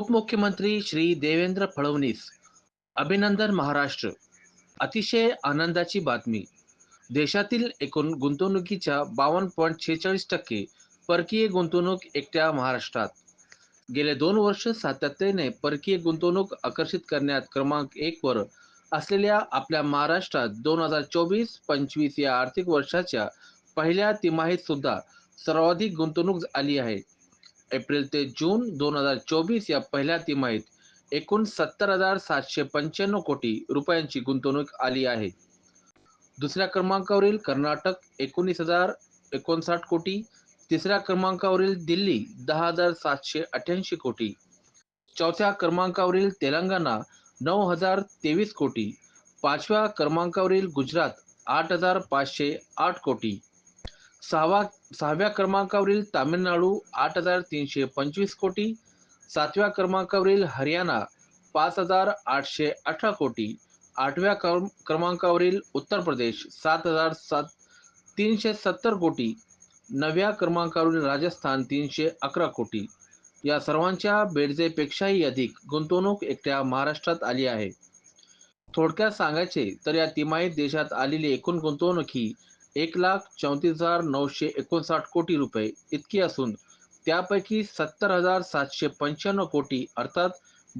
उपमुख्यमंत्री श्री देवेंद्र फडणवीस. अभिनंदन महाराष्ट्र. अतिशय आनंदाची बातमी. देशातील एकूण गुंतवणुकीच्या बावन्न पॉईंट छेचाळीस टक्के परकीय गुंतवणूक एकट्या महाराष्ट्रात. गेले दोन वर्ष सातत्याने परकीय गुंतवणूक आकर्षित करण्यात क्रमांक एक वर असलेल्या आपल्या महाराष्ट्रात दोन हजार चोवीस पंचवीस या आर्थिक वर्षाच्या पहिल्या तिमाहीत सुद्धा सर्वाधिक गुंतवणूक आली आहे. एप्रिल ते जून दोन हजार चोवीस या पहिल्या तिमाहीत एकूण सत्तर हजार सातशे पंच्याण्णव कोटी रुपयांची गुंतवणूक आली आहे. दुसऱ्या क्रमांकावरील कर्नाटक एकोणीस हजार एकोणसाठ कोटी तिसऱ्या क्रमांकावरील दिल्ली दहा हजार सातशे अठ्ठ्याऐंशी कोटी चौथ्या क्रमांकावरील तेलंगणा नऊ हजार तेवीस कोटी पाचव्या क्रमांकावरील गुजरात आठ हजार पाचशे आठ कोटी सहावा सहाव्या क्रमांकावरील तामिळनाडू आठ हजार तीनशे पंचवीस कोटी सातव्या क्रमांकावरील हरियाणा पाच हजार आठशे अठरा कोटी आठव्या क्रम क्रमांकावरील उत्तर प्रदेश सात हजार सात तीनशे सत्तर कोटी नवव्या क्रमांकावरील राजस्थान तीनशे अकरा कोटी. या सर्वांच्या बेडजेपेक्षाही अधिक गुंतवणूक एकट्या महाराष्ट्रात आली आहे. थोडक्यात सांगायचे तर या तिमाहीत देशात आलेली एकूण गुंतवणूक ही एक लाख चौतीस हजार नऊशे एकोणसाठ कोटी रुपये इतकी असून त्यापैकी सत्तर हजार सातशे पंच्याण्णव कोटी अर्थात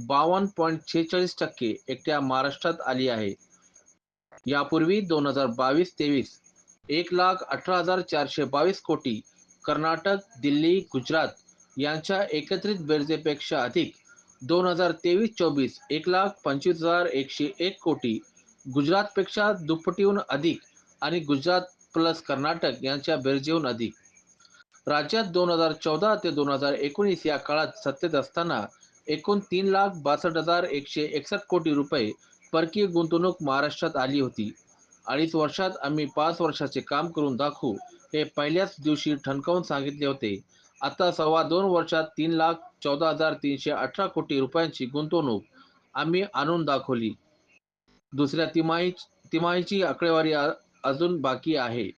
बावन्न पॉईंट छेचाळीस टक्के एकट्या महाराष्ट्रात आली आहे. यापूर्वी दोन हजार बावीस तेवीस एक लाख अठरा हजार चारशे बावीस कोटी कर्नाटक दिल्ली गुजरात यांच्या एकत्रित बेरजेपेक्षा अधिक दोन हजार तेवीस चोवीस एक लाख पंचवीस हजार एकशे एक कोटी गुजरातपेक्षा दुप्पटीहून अधिक आणि गुजरात प्लस कर्नाटक यांच्या बेरजेहून अधिक. राज्यात दोन हजार चौदा ते दोन हजार एकोणीस या काळात सत्तेत असताना एकूण तीन लाख बासष्ट हजार एकशे एकसष्ट कोटी रुपये परकीय गुंतवणूक महाराष्ट्रात आली होती. अडीच वर्षात आम्ही पाच वर्षाचे काम करून दाखवू हे पहिल्याच दिवशी ठणकावून सांगितले होते. आता सव्वा दोन वर्षात तीन लाख चौदा हजार तीनशे अठरा कोटी रुपयांची गुंतवणूक आम्ही आणून दाखवली. दुसऱ्या तिमाही तिमाहीची आकडेवारी अजून बाकी आहे.